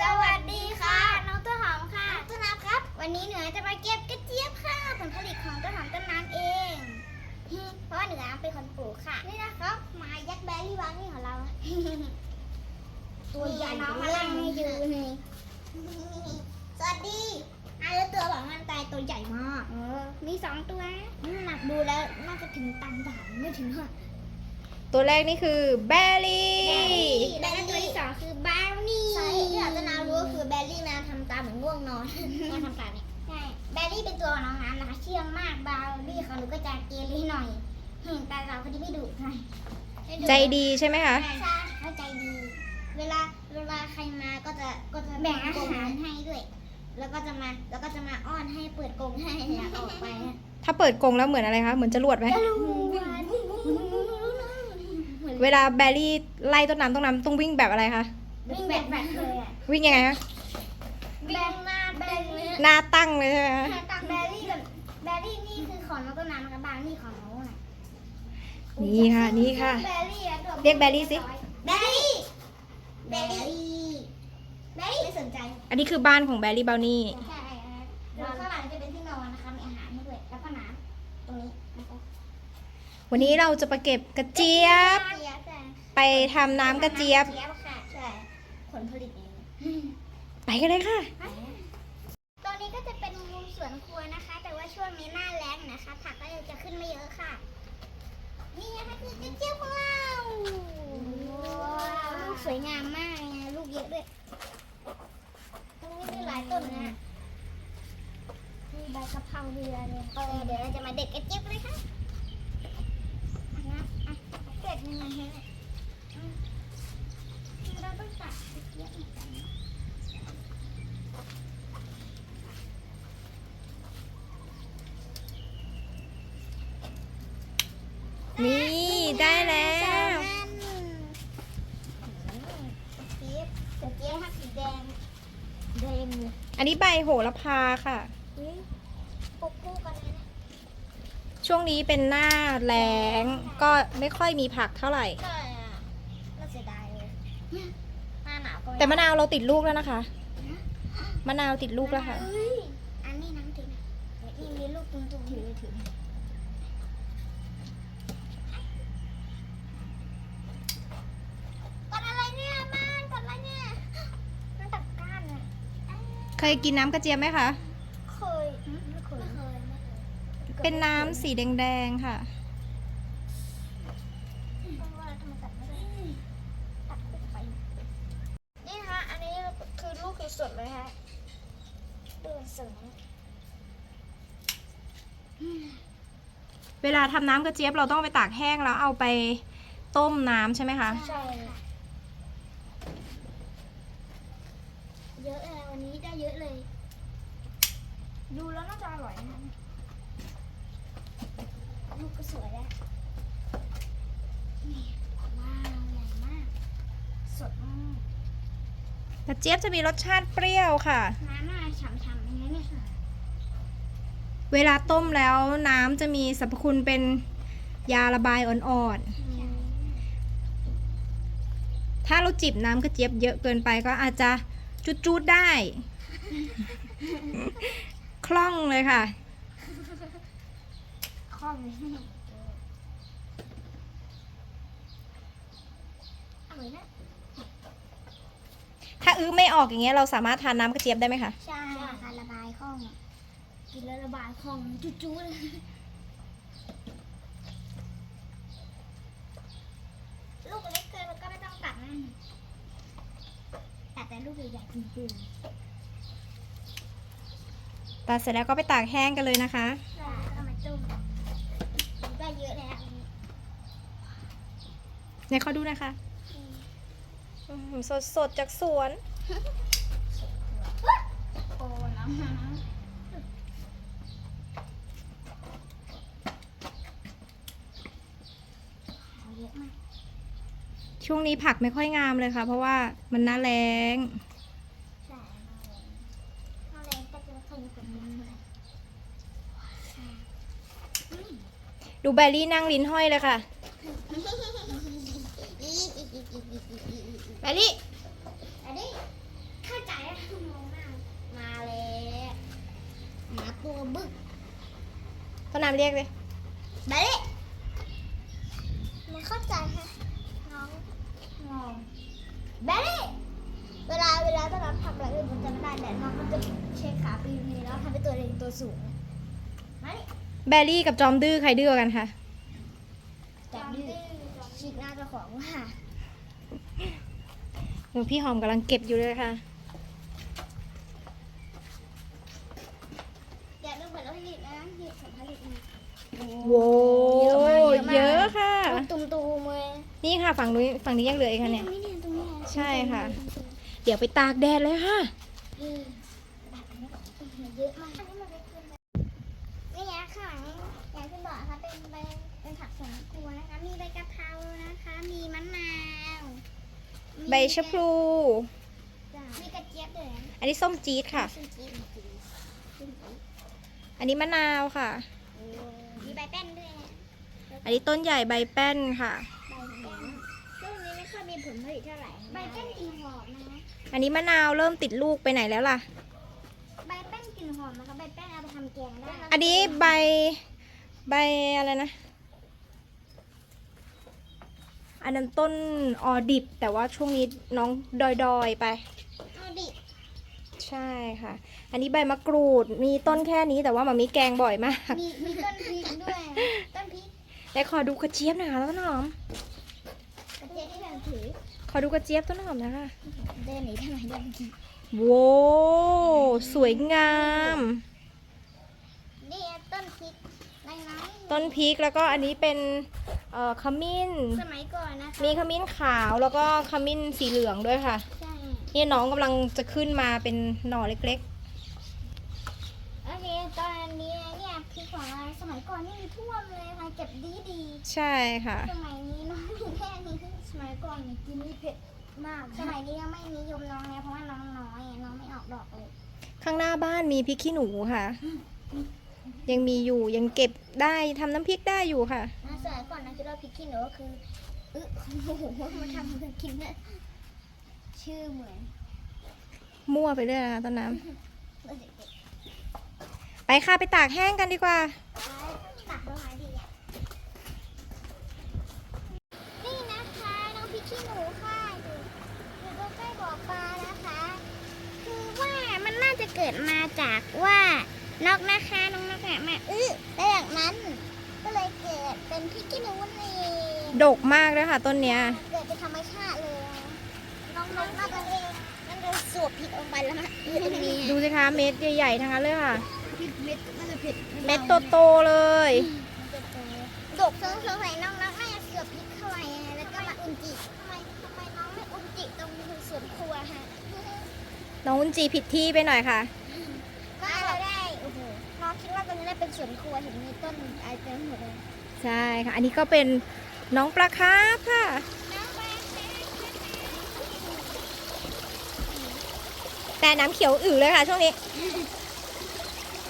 สวัสดีค่ะ น้องต้นหอมค่ะต้นน้ำครับ วันนี้เหนือจะมาเก็บกระเจี๊ยบค่ะผลผลิตของต้นหอมต้นน้ำเอง เพราะว่าเหนือเป็นคนปลูกค่ะ นี่นะครับไมายักษ์แบร์รี่วางนี่ของเรา ตัวใหญ่น้องมานั่งให้ดูนี่สวัสดีอะแล้วตัวบอกมันตายตัวใหญ่มากเออมีสองตัวน้ำหนักดูแล้วน่าจะถึงตันสามไม่ถึงหรอก ตัวแรกนี่คือแบรี่แล้วก็ตัวที่สองคือบราวนี่ใช่ที่เราจะนารู้ก็คือแบลลี่แมวทำตาเหมือนง่วงนอนแมวทำตาเนี่ยใช่แบลลี่เป็นตัวของน้องน้ำนะคะเชื่องมากบราวนี่เขาหนูก็จะเกเรหน่อยเห็นแต่เราคนที่ไม่ดุใช่ไม่ใจดีใช่ไหมคะใช่ใช่เขาใจดี เวลาเวลาใครมาก็จะก็จะแบ่งอาหารให้ด้วย แล้วก็จะมาแล้วก็จะมาอ้อนให้เปิดกรงให้อยากออกไปอะถ้าเปิดกรงแล้วเหมือนอะไรคะเหมือนจรวดไหมจะรู้ว่าเวลาแบรี่ไล่ต้นน้ำต้นน้ำต้องวิ่งแบบอะไรคะ วิ่งแบบแบบเลยอะวิ่งยังไงคะแบงหน้าแบงเลยหน้าตั้งเลยใช่ไหมคะตักแบรี่กับแบรี่นี่คือของน้องต้นน้ำนะคะบางนี่ของน้องอะนี่ค่ะ นี่ค่ะ แบรี่อะตัวเรียกแบรี่สิ แบรี่แบรี่แบรี่ไม่สนใจอันนี้คือบ้านของแบรี่บาวนี่ ใช่ครับแล้วข้างหลังจะเป็นที่นอนนะคะมีอาหารให้ด้วยแล้วก็น้ำตรงนี้นะคะวันนี้เราจะไปเก็บกระเจี๊ยบ เจี๊ยบใช่ ไปทำน้ำกระเจี๊ยบเจี๊ยบ ค่ะใช่ผลผลิตเองไปกันเลยค่ะ ตอนนี้ก็จะเป็นมุมสวนครัวนะคะ แต่ว่าช่วงนี้หน้าแล้งนะคะ ผักก็จะขึ้นไม่เยอะค่ะ นี่นะคะคือกระเจี๊ยบของเราว้าวลูกสวยงามมากเลยนะลูกเยอะด้วยตรงนี้มีหลายต้นนะ มีใบกะเพราเรือเลยเออเดี๋ยวเราจะมาเด็ดกระเจี๊ยบเลยค่ะอะนะอะเด็ดยังไงฮะอื นกันนะนี่ ได้แล้วเจี๊ยบแต่เจี๊ยบค่ะสีแดงแดงเลยอันนี้ใบโหระพาค่ะ อุ๊ยปกคู่กันเลยนะช่วงนี้เป็นหน้าแล้งก็ไม่ค่อยมีผักเท่าไหร่ใช่อะน่าเสียดายเลยหน้าหนาวก็ไแต่มะนาวเราติดลูกแล้วนะคะ มะนาวติดลูกแล้วค่ะเอ้ยอันนี้น้ำถึงนะนี่มีลูกตุ้มๆถือถือเคยกินน้ำกระเจี๊ยบไหมคะ เคย ไม่เคย เป็นน้ำสีแดง ๆ ค่ะ นี่ฮะ อันนี้คือลูกคือสดเลยฮะดูสวย เวลาทำน้ำกระเจี๊ยบเราต้องไปตากแห้งแล้วเอาไปต้มน้ำใช่ไหมคะใช่ค่ะเยอะเลยวันนี้ได้เยอะเลย ดูแล้วน่าจะอร่อยนะลูกก็สวยแล้วนี่ว้าวใหญ่มาก สดมากกระเจี๊ยบจะมีรสชาติเปรี้ยวค่ะน้ำน่าฉ่ำๆอย่างนี้เนี่ยค่ะ เวลาต้มแล้วน้ำจะมีสรรพคุณเป็นยาระบายอ่อนๆ ถ้าเราจิบน้ำกระเจี๊ยบเยอะเกินไปก็อาจจะจุดๆได้ คล่องเลยค่ะ คล่องเลยอร่อยนะถ้าอื้อไม่ออกอย่างเงี้ยเราสามารถทานน้ำกระเจี๊ยบได้ไหมคะ ใช่การระบายคล่องอะ กินแล้วระบายคล่องจุ๊ๆเลยลูกเล็กเกินมันก็ไม่ต้องตัดนะตัดแต่ลูกใหญ่ๆจริงตัดเสร็จแล้วก็ไปตากแห้งกันเลยนะคะๆใช่ก็มาจุ่มได้เยอะเลยอะอันนี้ในขอดูนะคะสดสดๆจากสวน โอ้น้ำน้ำ ช่วงนี้ผักไม่ค่อยงามเลยค่ะ เพราะว่ามันน่าแรงดูแบรี่นั่งลิ้นห้อยเลยค่ะ แบรี่แบรี่เข้าใจแล้วมองมามาแล้วมาตัวบึกต้นน้ำเรียกเลยแบรี่มันเข้าใจค่ะน้อง งงเบลลี่เวลาเวลาถ้าเราทำอะไรอื่นมันจะไม่ได้แต่น้องมันจะเชคขาไปอยู่นี่แล้วทำให้ตัวเองตัวสูงมาดิแบลลี่กับจอมดื้อใครดื้อกว่ากันคะ จับดื้อฉีกหน้าเจ้าของว่า หนูพี่หอมกำลังเก็บอยู่เลยค่ะ อย่าลืมผลผลิตนะหยิบผลผลิตมา โว้เยอะค่ะ ตุ่มตูมเลยนี่ค่ะฝั่งนู้นฝั่งนี้ยังเหลืออีกค่ะเนี่ย นี่ตรงนี้ใช่ค่ะ เดี๋ยวไปตากแดดเลยค่ะเออแบบนี้เยอะมากนี่ไงข้างหลังอย่างที่บอกนะคะเป็นใบเป็นผักสวนครัวนะคะ มีใบกะเพรานะคะ มีมะนาวมีใบชะพลูจ้ะมีกระเจี๊ยบด้วยนะอันนี้ส้มจี๊ดค่ะซึ่งจีนจริงซึ่งจีนอันนี้มะนาวค่ะ มีใบแป้นด้วยนะอันนี้ต้นใหญ่ใบแป้นค่ะ ใบแป้นช่วงนี้ไม่ค่อยมีผลผลิตเท่าไหร่ใบแป้นกลิ่นหอมนะอันนี้มะนาวเริ่มติดลูกไปไหนแล้วล่ะ ใบแป้นกลิ่นหอมนะคะใบแป้นเอาไปทำแกงได้ะอันนี้ใบใบอะไรนะ อันนั้นต้นออดิบ แต่ว่าช่วงนี้น้องดอยๆไปเอาดิ ใช่ค่ะ อันนี้ใบมะกรูด มีต้นแค่นี้แต่ว่ามามีแกงบ่อยมาก มีมีต้นพริกด้วยต้นพริกแต่ขอดูกระเจี๊ยบหน่อยค่ะต้นหอม กระเจี๊ยบที่แบบถือขอดูกระเจี๊ยบต้นหอมนะคะเดินหนีทำไมเดินหนีโว้สวยงาม นี่ต้นพริกในน้ำต้นพริกแล้วก็อันนี้เป็นเอ่อขมิ้น สมัยก่อนนะคะมีขมิ้นขาวแล้วก็ขมิ้นสีเหลืองด้วยค่ะ ใช่ นี่น้องกำลังจะขึ้นมาเป็นหน่อเล็กโอเคตอนนี้เนี่ยพริกของเราสมัยก่อนนี่มีท่วมเลยค่ะเก็บดีดีๆ ใช่ค่ะ สมัยนี้น้องมีแค่นี้สมัยก่อนกินนี่เผ็ดมากสมัยนี้ยังไม่นิยมน้องเนี่ยเพราะว่าน้องน้อยน้องไม่ออกดอกเลยข้างหน้าบ้านมีพริกขี้หนูค่ะ ยังมีอยู่ยังเก็บได้ทำน้ำพริกได้อยู่ค่ะ นะสมัยก่อนนะคิดว่าพริกขี้หนูก็คืออึโอ้โหมาทำกันกินเนี่ย ชื่อเหมือน มั่วไปเรื่อยนะคะต้นน้ำเมื่อเด็กไปค่ะไปตากแห้งกันดีกว่าๆตักต้นไม้ดีอะนี่นะคะน้องพริกขี้หนูค่ะอยู่อยู่ใกล้ๆบ่อปลานะคะ คือว่ามันน่าจะเกิดมาจากว่านกนะคะน้องนกอะมาอื้อแล้วจากนั้น ก็เลยเกิดเป็นพริกขี้หนูนี่ดกมากเลยค่ะต้นเนี้ย เกิดเป็นธรรมชาติเลย นะน้องนกน่าจะเองนั่นจะสวบพริกลงไปแล้วนะอยู่ตรงนี้ดูสิคะเม็ดใหญ่ๆทั้งนั้นเลยค่ะพริกเม็ดน่าจะเผ็ดเม็ดโตๆเลย ดกสงสัยน้องนกน่าจะเสือบพริกเข้าไปแล้วก็มาอุ่นจิทำไมทำไมน้องไม่อุ่นจิตรงสวนครัวฮะน้องอุนจีผิดที่ไปหน่อยค่ะก็เราได้โอ้โหน้องคิดว่าตรงนี้ได้เป็นสวนครัวเห็นมีต้นอะไรเต็มหมดเลย ใช่ค่ะ อันนี้ก็เป็นน้องปลาคาร์ฟค่ะ น้องปลาแค่ แต่น้ำเขียวอือเลยค่ะช่วงนี้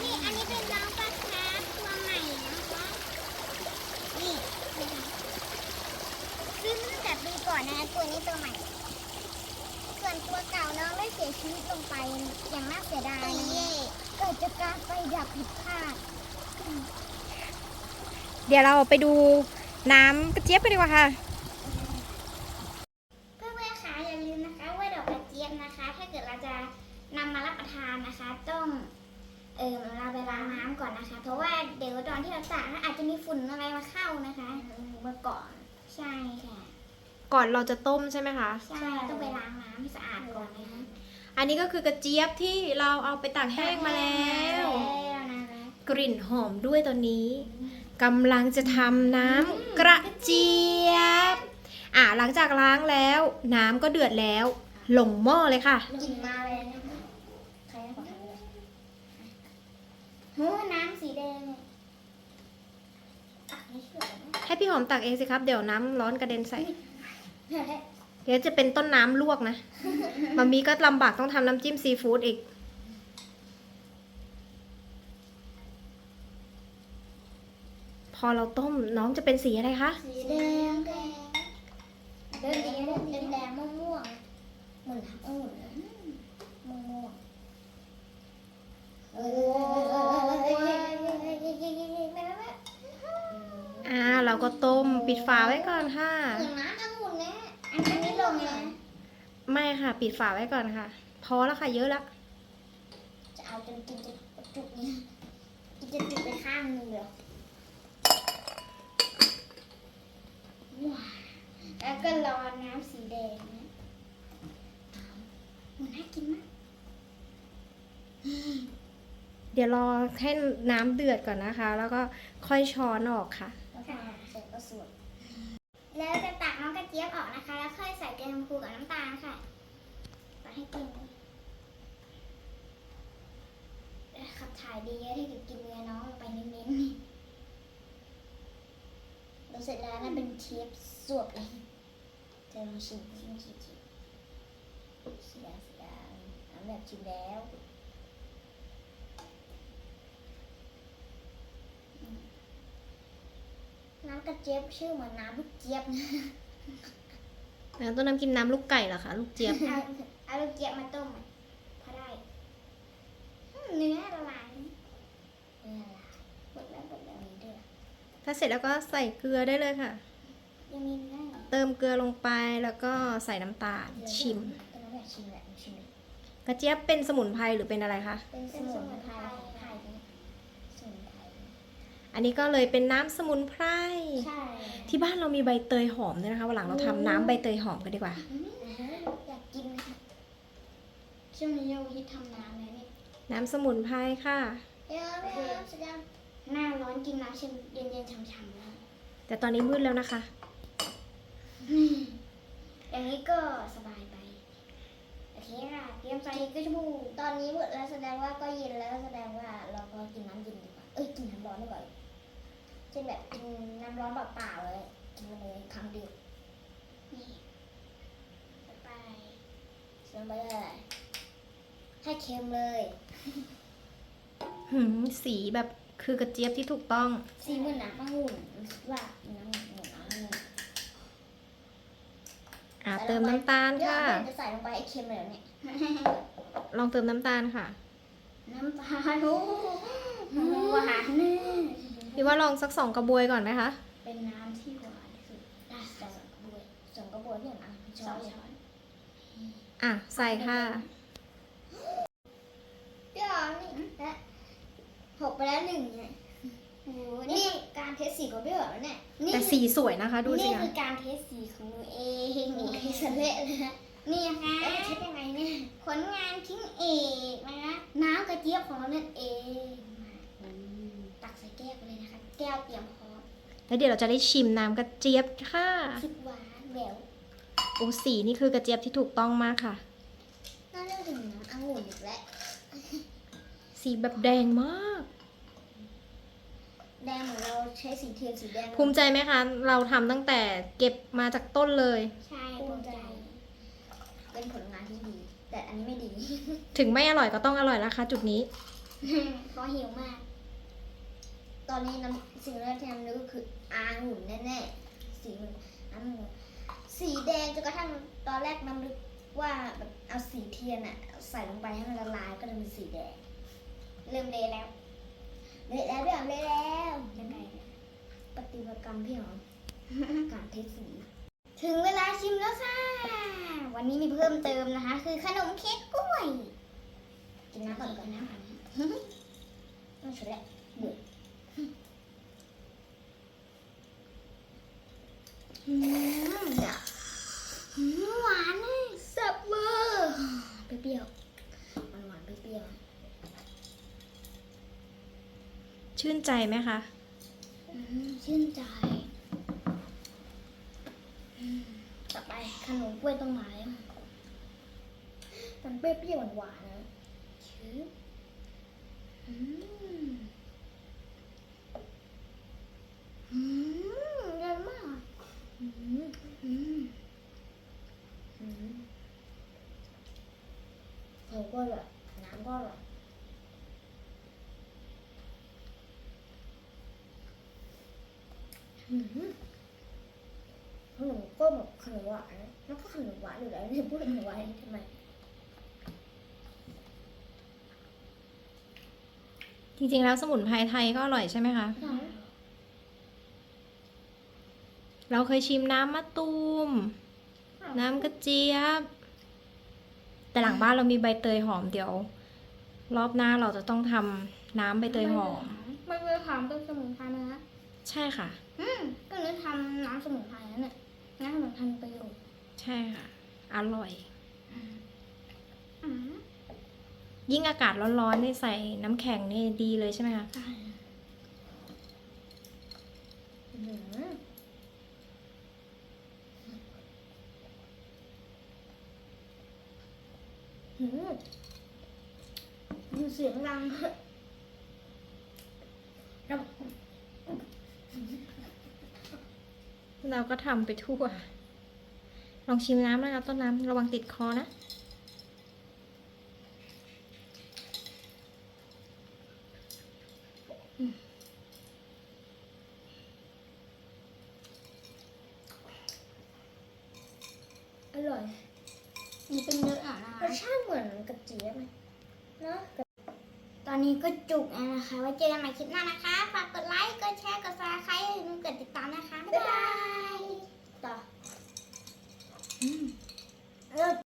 นี่อันนี้เป็นน้องปลาคาร์ฟตัวใหม่นะคะ นี่ซื้อมาตั้งแต่ปีก่อนนะตัวนี้ตัวใหม่ ส่วนตัวเก่าน้องได้เสียชีวิตลงไปอย่างน่าเสียดายนะเกิดจากการไฟดับผิดพลาด เดี๋ยวเราไปดูน้ำกระเจี๊ยบกันดีกว่าค่ะ เพื่อนๆคะอย่าลืมนะคะว่าดอกกระเจี๊ยบนะคะ ถ้าเกิดเราจะนำมารับประทานนะคะ ต้อง เออเราไปล้างน้ำก่อนนะคะ เพราะว่าเดี๋ยวตอนที่เราตากนะอาจจะมีฝุ่นอะไรมาเข้านะคะเมื่อก่อนใช่ค่ะ ก่อนเราจะต้มใช่ไหมคะ ใช่ต้องไปล้างน้ำให้สะอาดก่อนนะคะ อันนี้ก็คือกระเจี๊ยบที่เราเอาไปตากแห้งมาแล้วแล้วนะคะกลิ่นหอมด้วยตอนนี้กำลังจะทำน้ำกระเจี๊ยบ อะหลังจากล้างแล้ว น้ำก็เดือดแล้ว ลงหม้อเลยค่ะกลิ่นมาเลยนะคะใครให้บอกทำเลยโหน้ำสีแดงเนี่ยตักไม่เชื่อนะให้พี่หอมตักเองสิครับ เดี๋ยวน้ำร้อนกระเด็นใส่เดี๋ยวจะเป็นต้นน้ำลวกนะ มามีก็ลำบากต้องทำน้ำจิ้มซีฟู้ดอีก พอเราต้มน้องจะเป็นสีอะไรคะ สีแดงแดงเดินดีนะแดงแดงม่วงม่วงๆเหมือนองุ่นนะม่วงม่วงๆเออไม่ไม่ไม่มปิดฝาไว้ก่อนค่ะเหมือนน้ำองุ่นนะอันนี้ลงเลยไม่ค่ะ ปิดฝาไว้ก่อนค่ะ พอแล้วค่ะ เยอะแล้วจะเอาจนกินจะจุกเนี่ยกินจะจุกไปข้างหนึงเดียวว้าวแล้วก็รอน้ำสีแดงนะโอ้น่ากินมาก เดี๋ยวรอให้น้ำเดือดก่อนนะคะ แล้วก็ค่อยช้อนออกค่ะ แล้วพอเสร็จก็สวยแล้วจะตักน้องกระเจี๊ยบออกนะคะ แล้วค่อยใส่เกลือชมพูกับน้ำตาลค่ะตักให้เต็มเลยขับถ่ายดีอะที่เกิดกินเนื้อน้องลงไปเน้นๆเราเสร็จแล้วนั่นเป็นเทียบสวบเลยจะลองชิมชิมชิมชิมสีแดงสีแดงน้ำแบบชิมแล้ว น้ำกระเจี๊ยบชื่อเหมือนน้ำลูกเจี๊ยบนะแล้วต้นน้ำกินน้ำลูกไก่เหรอคะลูกเจี๊ยบ เอาเอาลูกเจี๊ยบมาต้มอะพอได้อืมเนื้อละลายเนื้อละลายหมดแล้วหมดแล้วมีด้วยถ้าเสร็จแล้วก็ใส่เกลือได้เลยค่ะ ยังมีเนื้อเติมเกลือลงไปแล้วก็ใส่น้ำตาลชิม ตอนนั้นแบบชิมแหละชิมเลยกระเจี๊ยบเป็นสมุนไพรหรือเป็นอะไรคะ เป็นสมุนไพรไทยสมุนไพร อันนี้ก็เลยเป็นน้ำสมุนไพร ใช่ที่บ้านเรามีใบเตยหอมด้วยนะคะวันหลังเราทำน้ำใบเตยหอมกันดีกว่า อืมอยากกินนะคะช่วงนี้โยฮิตทำน้ำเลยนี่น้ำสมุนไพรค่ะเดี๋ยวเดี๋ยวสุดยอดหน้าร้อนกินน้ำเย็นเย็นๆฉ่ำๆนะแต่ตอนนี้มืดแล้วนะคะ อย่างนี้ก็สบายไปโอเคค่ะเตรียมใส่กระชูตอนนี้หมดแล้วแสดงว่าก็เย็นแล้วแสดงว่าเราก็กินน้ำเย็นดีกว่า เอ้ยกินน้ำร้อนดีกว่า เช่นแบบกินน้ำร้อนเปล่าๆเลยกินไปเลยครั้งเดียวนี่ใส่ไปใส่ลงไปเลยให้เค็มเลย หืมสีแบบคือกระเจี๊ยบที่ถูกต้อง สีเหมือนน้ำองุ่นรู้สึกว่าน้ำเหมือนน้ำองุ่นอ่าเติมน้ำตาลเดี๋ยวค่ะแม่จะใส่ลงไปไอ้เค็มเลยเหรอเนี่ยลองเติมน้ำตาลค่ะ น้ำตาลโอ้หวานแน่ พี่ว่าลองสักสองกระบวยก่อนไหมคะ เป็นน้ำที่หวานที่สุดได้สองกระบวยสองกระบวยเนี่ยนะช้อนช้อนอะใส่ค่ะเดี๋ยวนี่และหกไปแล้วหนึ่งเนี่ยโอ้โหนี่การเทสสีของพี่เหรอเนี่ยนี่แต่สีสวยนะคะ ดูสินี่คะคือการเทสสีของหนูเองหนูเทสเละเลยนะนี่นะคะเทสยังไงเนี่ยผลงานชิ้นเอกนะคะน้ำกระเจี๊ยบของเรานั่นเองมา ตักใส่แก้วไปเลยนะคะ แก้วเตรียมพร้อมแล้วเดี๋ยวเราจะได้ชิมน้ำกระเจี๊ยบค่ะคิดหวานแหววโอ้สีนี่คือกระเจี๊ยบที่ถูกต้องมากค่ะ น่าเรื่องถึงน้ำองุ่นอีกแล้วสีแบบแดงมาก แดงเหมือนเราใช้สีเทียนสีแดงภูมิใจไหมคะ เราทำตั้งแต่เก็บมาจากต้นเลย ใช่ภูมิใจ เป็นผลงานที่ดี แต่อันนี้ไม่ดี ถึงไม่อร่อยก็ต้องอร่อยนะคะจุดนี้ เพราะหิวมาก ตอนนี้น้ำสิ่งแรกที่น้ำนึกก็คืออางุ่นแน่ๆสีมันอางุ่นสีแดงจนกระทั่งตอนแรกน้ำนึกว่าแบบเอาสีเทียนอะใส่ลงไปให้มันละลายก็เลยเป็นสีแดงเริ่มเละแล้วเละแล้วพี่หอมเละแล้วยังไงเนี่ยปฏิบัติกรรมพี่หอมการเทสสี ถึงเวลาชิมแล้วค่ะ วันนี้มีเพิ่มเติมนะคะ คือขนมเค้กกล้วย กินน้ำก่อนก่อนน้ำก่อนนะต้องชุดแหละเบื่ ออืมเนี่ยอืมหวานเลยแซ่บเวอร์เปรี้ยวๆหวานหวานๆเปรี้ยวชื่นใจไหมคะๆอืมชื่นใจอืมต่อไปขนมกล้วยต้องมาแล้วมันเปรี้ยวๆหวานๆนะชื้ออืมอืมอร่อยมาก อืมอืมอืม เขาก็อร่อยน้ำก็อร่อยขนมก็แบบขนมหวานแล้วก็ขนมหวานอยู่แล้วเนี่ยพูดขนมหวานทำไมจริงๆแล้วสมุนไพรไทยก็อร่อยใช่ไหมคะหวาน เราเคยชิมน้ำมะตูม น้ำกระเจี๊ยบ แต่หลังบ้านเรามีใบเตยหอมเดี๋ยว รอบหน้าเราจะต้องทำน้ำใบเตยหอมมันเคยหอมเป็นสมุนไพรไหมคะใช่ค่ะ อืมก็เลยทำน้ำสมุนไพรนั่นแหละน้ำสมุนไพรมีประโยชน์ ใช่ค่ะ อร่อยอืมยิ่งอากาศร้อนๆนี่ใส่น้ำแข็งนี่ดีเลยใช่ไหมคะใช่อื มอืมดูเสียงดังแล้วเราก็ทำไปทั่ว ลองชิมน้ำนะคะต้นน้ำระวังติดคอนะ อร่อยนี่เป็นเนื้ออะนะ รสชาติเหมือนกระเจี๊ยบไหมเนาะตอนนี้ก็จุกแล้วนะคะ ไว้เจอกันใหม่คลิปหน้านะคะ ฝากกดไลค์ กดแชร์ กดซับสไครต์กดติดตามนะคะ บ๊ายบาย ต่อ